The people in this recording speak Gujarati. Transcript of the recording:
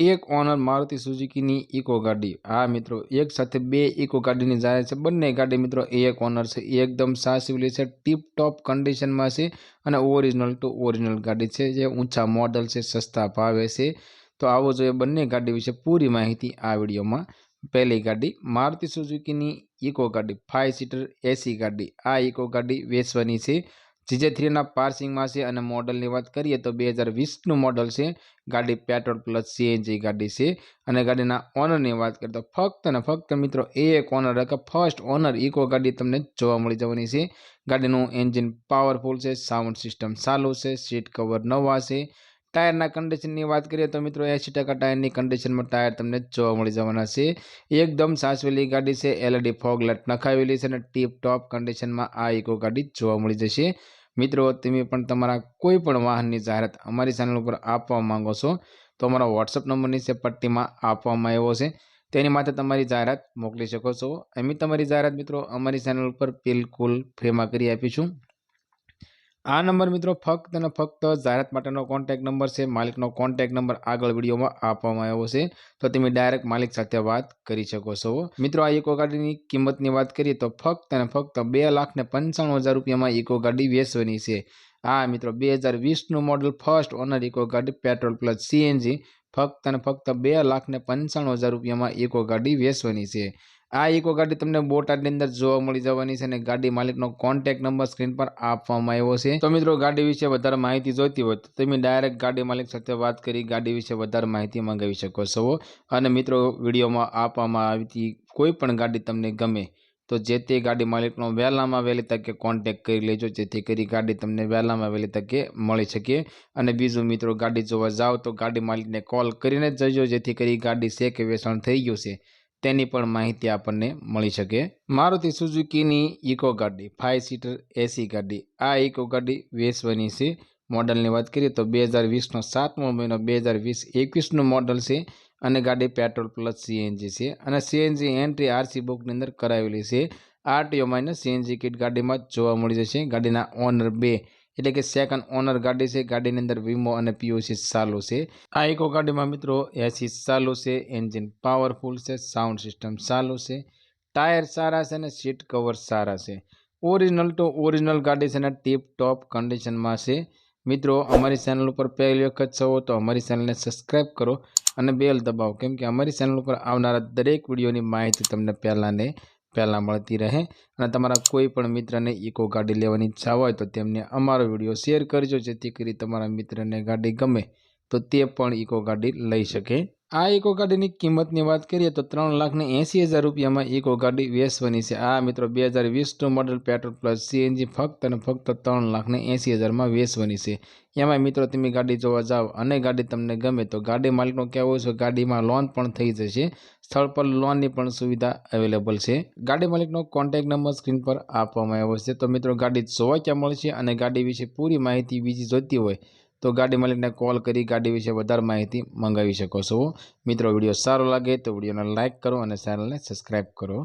એક ઓનર મારુતિ સુઝુકીની ઇકો ગાડી. હા મિત્રો, એક સાથે બે ઇકો ગાડીની જાહેર છે. બંને ગાડી મિત્રો, એક ઓનર છે. એકદમ સાસવેલી છે. ટીપ ટોપ કન્ડિશનમાં છે અને ઓરિજિનલ ટુ ઓરિજિનલ ગાડી છે. જે ઊંચા મોડલ છે, સસ્તા ભાવે છે. તો આવો જોઈએ બંને ગાડી વિશે પૂરી માહિતી આ વિડીયોમાં. પહેલી ગાડી, મારુતિ સુઝુકીની ઇકો ગાડી ફાઇવ સીટર એસી ગાડી. આ ઇકો ગાડી વેચવાની છે. જીજે થ્રીના પાર્સિંગમાં છે અને મોડલની વાત કરીએ તો બે હજાર વીસનું મોડલ છે, ગાડી પેટ્રોલ પ્લસ સીએનજી ગાડી છે અને ગાડીના ઓનરની વાત કરીએ તો ફક્ત ને ફક્ત મિત્રો એ એક ઓનર કે ફર્સ્ટ ઓનર ઇકો ગાડી તમને જોવા મળી જવાની છે. ગાડીનું એન્જિન પાવરફુલ છે સાઉન્ડ સિસ્ટમ ચાલુ છે સીટ કવર નવા છે. ટાયરના કન્ડિશનની વાત કરીએ તો મિત્રો એંસી ટકા ટાયરની કન્ડિશનમાં ટાયર તમને જોવા મળી જવાના છે. એકદમ સાચવેલી ગાડી છે એલઈડી ફોગ લાઇટ નખાવેલી છે અને ટીપ ટોપ કન્ડિશનમાં આ ઇકો ગાડી જોવા મળી જશે. મિત્રો, તમે પણ તમારા કોઈ પણ વાહનની જાહેરાત અમારી ચેનલ ઉપર આપવા માંગો છો, તો અમારો વોટ્સઅપ નંબર નીચે પટ્ટીમાં આપવામાં આવ્યો છે. તેની માટે તમારી જાહેરાત મોકલી શકો છો. અમે તમારી જાહેરાત મિત્રો અમારી ચેનલ ઉપર બિલકુલ ફ્રીમાં કરી આપીશું. આ નંબર મિત્રો ફક્ત અને ફક્ત જાહેરાત માટેનો કોન્ટેક્ટ નંબર છે. માલિકનો કોન્ટેક્ટ નંબર આગળ વિડીયોમાં આપવામાં આવ્યો છે. તો તમે ડાયરેક્ટ માલિક સાથે વાત કરી શકો છો. મિત્રો, આ ઇકો ગાડીની કિંમતની વાત કરીએ તો ફક્ત અને ફક્ત બે લાખ ને પંચાણું હજાર રૂપિયામાં ઇકો ગાડી વેચવાની છે. આ મિત્રો બે હજાર વીસનું મોડલ ફર્સ્ટ ઓનર ઇકો ગાડી પેટ્રોલ પ્લસ સીએનજી ફક્ત અને ફક્ત બે લાખ ને પંચાણું હજાર રૂપિયામાં ઇકો ગાડી વેચવાની છે. આ ઇકો ગાડી તમને બોટાદની અંદર જોવા મળી જવાની છે અને ગાડી માલિકનો કોન્ટેક્ટ નંબર સ્ક્રીન પર આપવામાં આવ્યો છે. તો મિત્રો, ગાડી વિશે વધારે માહિતી જોઈતી હોય તો તમે ડાયરેક્ટ ગાડી માલિક સાથે વાત કરી ગાડી વિશે વધારે માહિતી મંગાવી શકો છો. અને મિત્રો, વિડીયોમાં આપવામાં આવતી કોઈ પણ ગાડી તમને ગમે તો જે તે ગાડી માલિકનો વહેલામાં વહેલી તકે કોન્ટેક્ટ કરી લેજો, જેથી કરી ગાડી તમને વહેલામાં વહેલી તકે મળી શકે. અને બીજું મિત્રો, ગાડી જોવા જાઓ તો ગાડી માલિકને કોલ કરીને જ જજો, જેથી કરી ગાડી છે કે વેચાણ થઈ ગયું છે. તેની પણ માહિતી આપણને મળી શકે. મારુતિ સુઝુકીની ઇકો ગાડી ફાઇવ સીટર એસી ગાડી. આ ઇકો ગાડી વેસવાની છે. મોડલની વાત કરીએ તો બે હજાર વીસનો સાતમો મહિનો, બે હજાર વીસ એકવીસનું મોડલ છે અને ગાડી પેટ્રોલ પ્લસ સીએનજી છે. અને સીએનજી એન્ટ્રી આરસી બુકની અંદર કરાવેલી છે. આરટીઓ માઇનસ સીએનજી કિટ ગાડીમાં જોવા મળી જશે. ગાડીના ઓનર બે એટલે કે સેકન્ડ ઓનર ગાડી છે, ગાડીની અંદર વીમો અને પીઓસી ચાલુ છે. આ ઇકો ગાડીમાં મિત્રો એસી ચાલુ છે એન્જિન પાવરફુલ છે સાઉન્ડ સિસ્ટમ ચાલુ છે ટાયર સારા છે અને સીટ કવર સારા છે. ઓરિજિનલ ટુ ઓરિજિનલ ગાડી છે અને ટીપ ટોપ કન્ડિશનમાં છે. મિત્રો, અમારી ચેનલ ઉપર પહેલી વખત છો તો અમારી ચેનલને સબસ્ક્રાઈબ કરો અને બેલ દબાવો. કેમ કે અમારી ચેનલ ઉપર આવનારા દરેક વિડીયોની માહિતી તમને પહેલાં ને પહેલાં મળતી રહે અને તમારા કોઈ પણ મિત્રને ઇકો ગાડી લેવાની ઈચ્છા હોય તો તેમને અમારો વીડિયો શેર કરજો, જેથી કરી તમારા મિત્રને ગાડી ગમે તો તે પણ ઇકો ગાડી લઈ શકે. આ ઇકો ગાડીની કિંમતની વાત કરીએ તો ત્રણ લાખને એંસી હજાર રૂપિયામાં ઇકો ગાડી વેચવાની છે. આ મિત્રો બે હજાર વીસનું મોડલ પેટ્રોલ પ્લસ સીએનજી ફક્ત અને ફક્ત ત્રણ લાખને એંસી હજારમાં વેચવાની છે. એમાં મિત્રો તમે ગાડી જોવા જાઓ અને ગાડી તમને ગમે તો ગાડી માલિકનો કહેવું છે ગાડીમાં લોન પણ થઈ જશે. સ્થળ પર લોનની પણ સુવિધા અવેલેબલ છે. ગાડી માલિકનો કોન્ટેક્ટ નંબર સ્ક્રીન પર આપવામાં આવ્યો છે. તો મિત્રો ગાડી જોવા ક્યાં મળશે અને ગાડી વિશે પૂરી માહિતી બીજી જોઈતી હોય તો ગાડી માલિકને કોલ કરી ગાડી વિશે વધારે માહિતી મંગાવી શકો છો. મિત્રો, વીડિયો સારો લાગે તો વિડીયોને લાઇક કરો અને ચેનલને સબસ્ક્રાઈબ કરો.